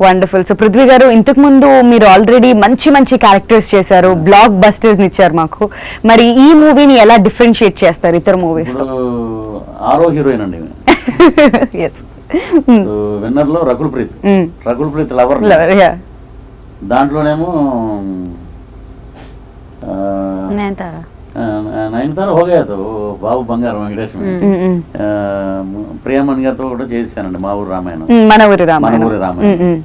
Wonderful so Prithvi గారు ఇంతకు ముందు మీరు ఆల్రెడీ మంచి మంచి క్యారెక్టర్స్ చేశారు బ్లాక్ బస్టర్స్ ఇచ్చారు మాకు. మరి ఈ మూవీని ఎలా డిఫరెన్షియేట్ చేస్తారు ఇతర మూవీస్ ఆరో హీరోయిన్ అండి విన్నర్ లో రకుల్ ప్రీత్ Mm. రకుల్ ప్రీత్ లవర్ దాంట్లోనేమో నయనతార హోగాతో బాబు బంగారం వెంకటేష్ ప్రియమణి గారితో కూడా చేశానండి మా ఊరు రామాయణం మన ఊరి రామాయణం ఊరి రామాయణం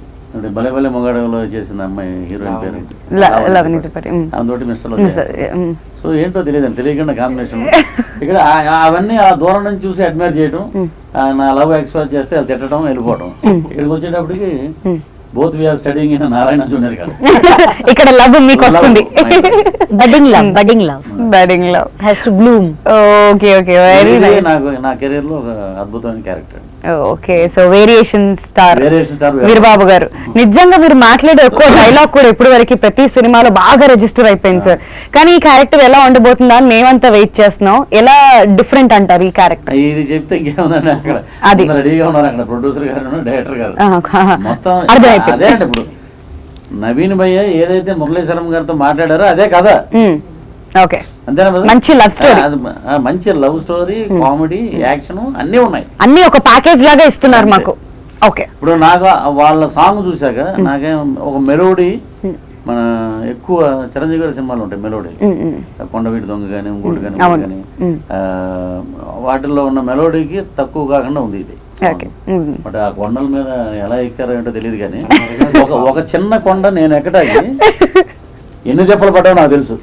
భలే భలే మొగాడలో చేసిన అమ్మాయి హీరోయిన్ పేరు లవనీత పరి మ్. అందుతోటి మిస్టర్. సో ఏంటో తెలియదు తెలియకుండా కాంబినేషన్ ఇక్కడ అవన్నీ ఆ దూరం నుంచి చూసి అడ్మైర్ చేయడం ఆ నా లవ్ ఎక్స్పైర్ చేస్తే అది తిట్టడం వెళ్ళిపోవడం ఇక్కడికి వచ్చేటప్పటికి both we are studying in Narayana junior college ఇక్కడ లవ్ మీకు వస్తుంది budding love budding love budding love has to bloom okay okay very nice నాకు నా కెరీర్లో ఒక అద్భుతమైన character okay so variation star Variation star. Veerababu గారు. నిజంగా మీరు మాట్లాడే ఎక్కువ డైలాగ్ కూడా ఎప్పటి వరకు ప్రతి సినిమాలో బాగా రిజిస్టర్ అయిపోయింది సార్ కానీ ఈ క్యారెక్టర్ ఎలా ఉండబోతుందా అని మేమంతా వెయిట్ చేస్తున్నాం. ఎలా డిఫరెంట్ అంటారు ఈ క్యారెక్టర్ ఇది చెప్తే ఇంకేముందండి అక్కడ? అది. రెడీగా ఉన్నారు అక్కడ ప్రొడ్యూసర్ గారు డైరెక్టర్ గారు. మొత్తం అదే అంటే ఇప్పుడు. నవీన్ భయ్య ఏదైతే మురళీశ్వరం గారితో మాట్లాడారో అదే కథ. ఓకే? మంచి అది ఆ, మంచి లవ్ స్టోరీ కామెడీ యాక్షన్ అన్నీ ఉన్నాయి. అన్ని ఒక ప్యాకేజ్ లాగా ఇస్తున్నారు మాకు. ఓకే. ఇప్పుడు నాకు వాళ్ళ సాంగ్ చూశాక నాకేం ఒక మెలోడీ మన ఎక్కువ చిరంజీవి గారి సినిమాలు ఉంటాయి మెలోడీ. కొండవీటి దొంగ కానీ ఇంకోటి కానీ వాటిల్లో ఉన్న మెలోడీకి తక్కువ కాకుండా ఉంది ఇది బట్ ఆ కొండల మీద ఎలా ఎక్కారో ఏంటో తెలియదు కానీ ఒక ఒక చిన్న కొండ నేను ఎక్కడానికి ఎన్ని దెబ్బలు పడ్డావో నాకు తెలుసు.